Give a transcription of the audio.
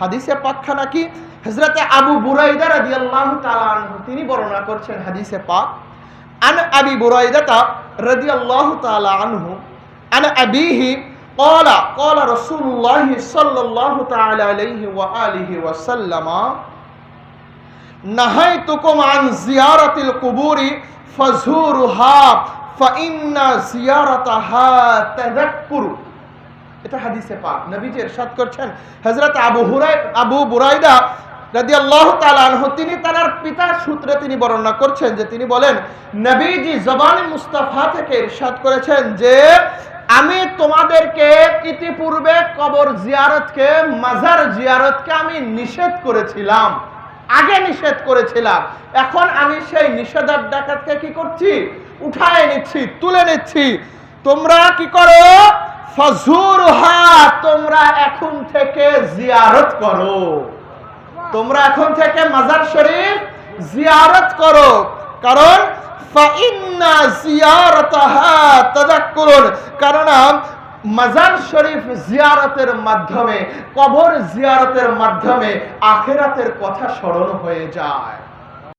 হাদিসে পাকখানা কি হযরতে আবু বুরাইদা রাদিয়াল্লাহু তাআলা আনহু তিনি বর্ণনা করছেন হাদিসে পাক আন আবি বুরাইদাতা রাদিয়াল্লাহু তাআলা আনহু আন আবিহি قال قال رسول الله صلى الله تعالى عليه وآله وسلم نهيتكم عن زيارة القبور فزورها فإن زيارتها تذكر এটা হাদিসে পাক। নবীজি ইরশাদ করছেন, হযরত আবু হুরাই আবু বুরাইদা রাদিয়াল্লাহু তাআলা আনহু, তিনি তার পিতার সূত্রে তিনি বর্ণনা করছেন যে তিনি বলেন, নবীজি জবানে মুস্তাফা থেকে ইরশাদ করেছেন যে, আমি তোমাদেরকে ইতিপূর্বে কবর জিয়ারতকে, মাজার জিয়ারতকে আমি নিষেধ করেছিলাম। আগে নিষেধ করেছিলাম। এখন আমি সেই নিষেধাজ্ঞাকে কি করছি? উঠায় নিচ্ছি, তুলে নিচ্ছি। তোমরা কি করো? তোমরা এখন থেকে জিয়ারত করো। তোমরা এখন থেকে মাজার শরীফ জিয়ারত করো। কারণ কারণ মাজার শরীফ জিয়ারতের মাধ্যমে, কবর জিয়ারতের মাধ্যমে আখেরাতের কথা স্মরণ হয়ে যায়।